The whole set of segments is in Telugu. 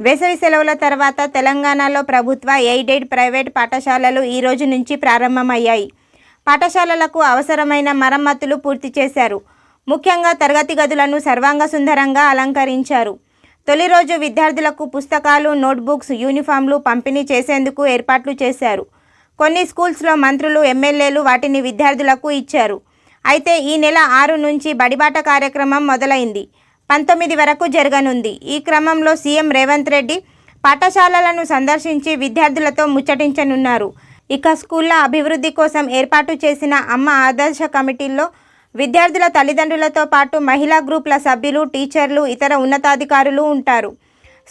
వేసవి సెలవుల తర్వాత తెలంగాణలో ప్రభుత్వ ఎయిడెడ్ ప్రైవేట్ పాఠశాలలు ఈ రోజు నుంచి ప్రారంభమయ్యాయి. పాఠశాలలకు అవసరమైన మరమ్మతులు పూర్తి చేశారు. ముఖ్యంగా తరగతి గదులను సర్వాంగ సుందరంగా అలంకరించారు. తొలి రోజు విద్యార్థులకు పుస్తకాలు నోట్బుక్స్ యూనిఫామ్లు పంపిణీ చేసేందుకు ఏర్పాట్లు చేశారు. కొన్ని స్కూల్స్లో మంత్రులు ఎమ్మెల్యేలు వాటిని విద్యార్థులకు ఇచ్చారు. అయితే ఈ నెల ఆరు నుంచి బడిబాట కార్యక్రమం మొదలైంది. పంతొమ్మిది వరకు జరగనుంది. ఈ క్రమంలో సీఎం రేవంత్ రెడ్డి పాఠశాలలను సందర్శించి విద్యార్థులతో ముచ్చటించనున్నారు. ఇక స్కూళ్ళ అభివృద్ధి కోసం ఏర్పాటు చేసిన అమ్మ ఆదర్శ కమిటీల్లో విద్యార్థుల తల్లిదండ్రులతో పాటు మహిళా గ్రూపుల సభ్యులు టీచర్లు ఇతర ఉన్నతాధికారులు ఉంటారు.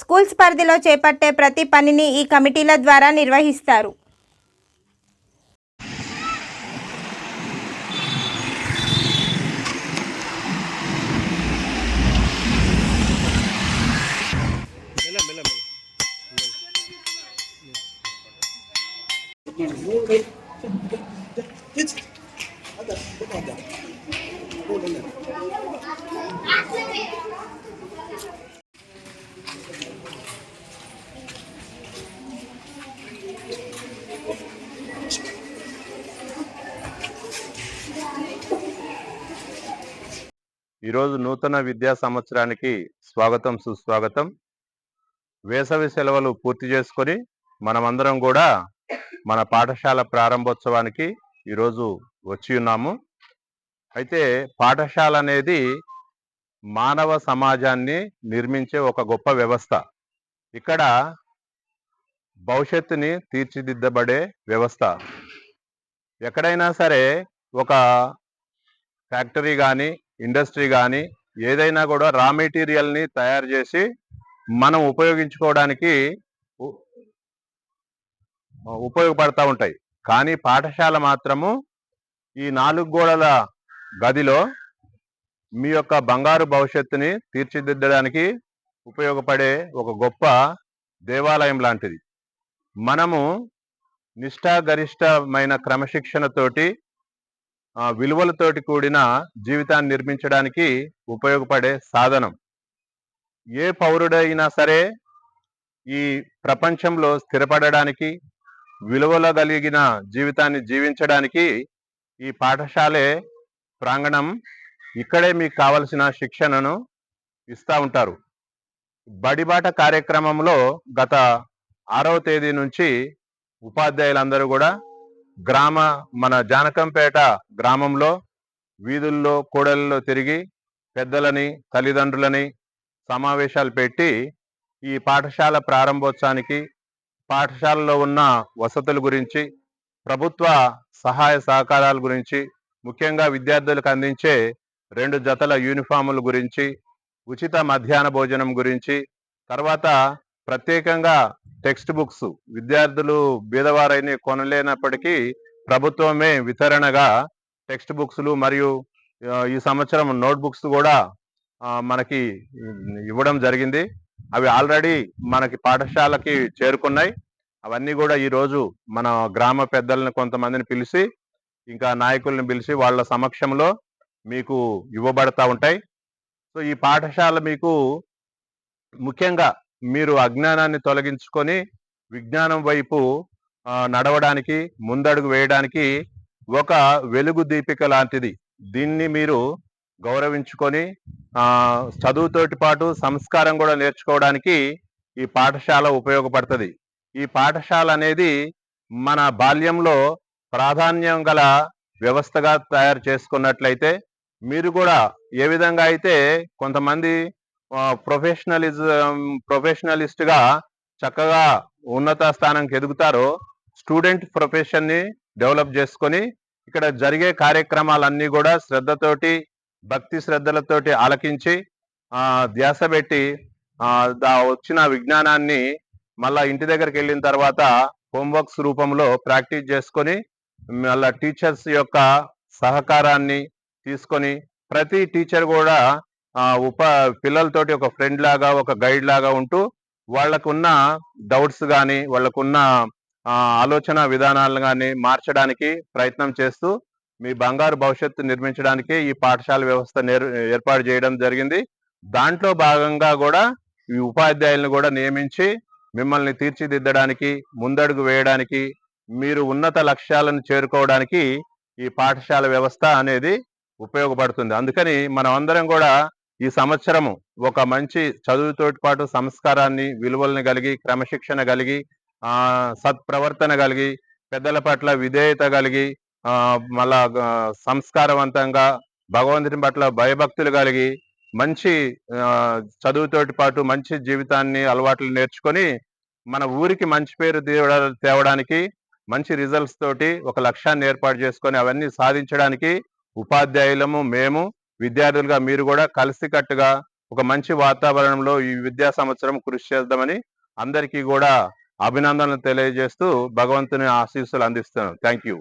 స్కూల్స్ పరిధిలో చేపట్టే ప్రతి పనిని ఈ కమిటీల ద్వారా నిర్వహిస్తారు. ఈరోజు నూతన విద్యా సంవత్సరానికి స్వాగతం సుస్వాగతం. వేసవి సెలవులు పూర్తి చేసుకొని మనమందరం కూడా మన పాఠశాల ప్రారంభోత్సవానికి ఈరోజు వచ్చి ఉన్నాము. అయితే పాఠశాల అనేది మానవ సమాజాన్ని నిర్మించే ఒక గొప్ప వ్యవస్థ. ఇక్కడ భవిష్యత్తుని తీర్చిదిద్దబడే వ్యవస్థ. ఎక్కడైనా సరే ఒక ఫ్యాక్టరీ కానీ ఇండస్ట్రీ కానీ ఏదైనా కూడా రా మెటీరియల్ని తయారు చేసి మనం ఉపయోగించుకోవడానికి ఉపయోగపడతా ఉంటాయి. కానీ పాఠశాల మాత్రము ఈ నాలుగు గోడల గదిలో మీ యొక్క బంగారు భవిష్యత్తుని తీర్చిదిద్దడానికి ఉపయోగపడే ఒక గొప్ప దేవాలయం లాంటిది. మనము నిష్ఠాగరిష్టమైన క్రమశిక్షణతోటి విలువలతోటి కూడిన జీవితాన్ని నిర్మించడానికి ఉపయోగపడే సాధనం. ఏ పౌరుడైనా సరే ఈ ప్రపంచంలో స్థిరపడడానికి విలువల కలిగిన జీవితాన్ని జీవించడానికి ఈ పాఠశాలే ప్రాంగణం ఇక్కడే మీకు కావలసిన శిక్షణను ఇస్తూ ఉంటారు. బడిబాట కార్యక్రమంలో గత ఆరవ తేదీ నుంచి ఉపాధ్యాయులందరూ కూడా గ్రామ మన జానకంపేట గ్రామంలో వీధుల్లో కూడలలో తిరిగి పెద్దలని తల్లిదండ్రులని సమావేశాలు పెట్టి ఈ పాఠశాల ప్రారంభోత్సవానికి పాఠశాలలో ఉన్న వసతుల గురించి ప్రభుత్వ సహాయ సహకారాల గురించి ముఖ్యంగా విద్యార్థులకు అందించే రెండు జతల యూనిఫాముల గురించి ఉచిత మధ్యాహ్న భోజనం గురించి తర్వాత ప్రత్యేకంగా టెక్స్ట్ బుక్స్. విద్యార్థులు బీదవారైన కొనలేనప్పటికీ ప్రభుత్వమే వితరణగా టెక్స్ట్ బుక్స్లు మరియు ఈ సంవత్సరం నోట్ బుక్స్ కూడా మనకి ఇవ్వడం జరిగింది. అవి ఆల్రెడీ మనకి పాఠశాలకి చేరుకున్నాయి. అవన్నీ కూడా ఈ రోజు మన గ్రామ పెద్దలను కొంతమందిని పిలిచి ఇంకా నాయకుల్ని పిలిచి వాళ్ళ సమక్షంలో మీకు ఇవ్వబడతా ఉంటాయి. సో ఈ పాఠశాల మీకు ముఖ్యంగా మీరు అజ్ఞానాన్ని తొలగించుకొని విజ్ఞానం వైపు నడవడానికి ముందడుగు వేయడానికి ఒక వెలుగు దీపిక లాంటిది. దీన్ని మీరు గౌరవించుకొని చదువుతోటి పాటు సంస్కారం కూడా నేర్చుకోవడానికి ఈ పాఠశాల ఉపయోగపడుతుంది. ఈ పాఠశాల అనేది మన బాల్యంలో ప్రాధాన్యం గల వ్యవస్థగా తయారు చేసుకున్నట్లయితే మీరు కూడా ఏ విధంగా అయితే కొంతమంది ప్రొఫెషనలిజం ప్రొఫెషనలిస్ట్గా చక్కగా ఉన్నత స్థానంకి ఎదుగుతారో స్టూడెంట్ ప్రొఫెషన్ని డెవలప్ చేసుకొని ఇక్కడ జరిగే కార్యక్రమాలన్నీ కూడా శ్రద్ధతోటి భక్తి శ్రద్ధలతోటి ఆలకించి ఆ ధ్యాస పెట్టి ఆ దా వచ్చిన విజ్ఞానాన్ని మళ్ళా ఇంటి దగ్గరికి వెళ్ళిన తర్వాత హోంవర్క్స్ రూపంలో ప్రాక్టీస్ చేసుకొని మళ్ళా టీచర్స్ యొక్క సహకారాన్ని తీసుకొని ప్రతి టీచర్ కూడా ఆ ఉప పిల్లలతోటి ఒక ఫ్రెండ్ లాగా ఒక గైడ్ లాగా ఉంటూ వాళ్ళకున్న డౌట్స్ కానీ వాళ్ళకున్న ఆలోచన విధానాలను కానీ మార్చడానికి ప్రయత్నం చేస్తూ మీ బంగారు భవిష్యత్తు నిర్మించడానికి ఈ పాఠశాల వ్యవస్థ నేర్- ఏర్పాటు చేయడం జరిగింది. దాంట్లో భాగంగా కూడా ఈ ఉపాధ్యాయులను కూడా నియమించి మిమ్మల్ని తీర్చిదిద్దడానికి ముందడుగు వేయడానికి మీరు ఉన్నత లక్ష్యాలను చేరుకోవడానికి ఈ పాఠశాల వ్యవస్థ అనేది ఉపయోగపడుతుంది. అందుకని మనం అందరం కూడా ఈ సంవత్సరము ఒక మంచి చదువుతోటి పాటు సంస్కారాన్ని విలువలను కలిగి క్రమశిక్షణ కలిగి సత్ప్రవర్తన కలిగి పెద్దల పట్ల విధేయత కలిగి మళ్ళా సంస్కారవంతంగా భగవంతుని పట్ల భయభక్తులు కలిగి మంచి చదువుతోటి పాటు మంచి జీవితాన్ని అలవాట్లు నేర్చుకొని మన ఊరికి మంచి పేరు తేవడానికి మంచి రిజల్ట్స్ తోటి ఒక లక్ష్యాన్ని ఏర్పాటు చేసుకొని అవన్నీ సాధించడానికి ఉపాధ్యాయులము మేము విద్యార్థులుగా మీరు కూడా కలిసికట్టుగా ఒక మంచి వాతావరణంలో ఈ విద్యా సంవత్సరం కృషి చేద్దామని అందరికీ కూడా అభినందనలు తెలియజేస్తూ భగవంతుని ఆశీస్సులు అందిస్తున్నాను. Thank you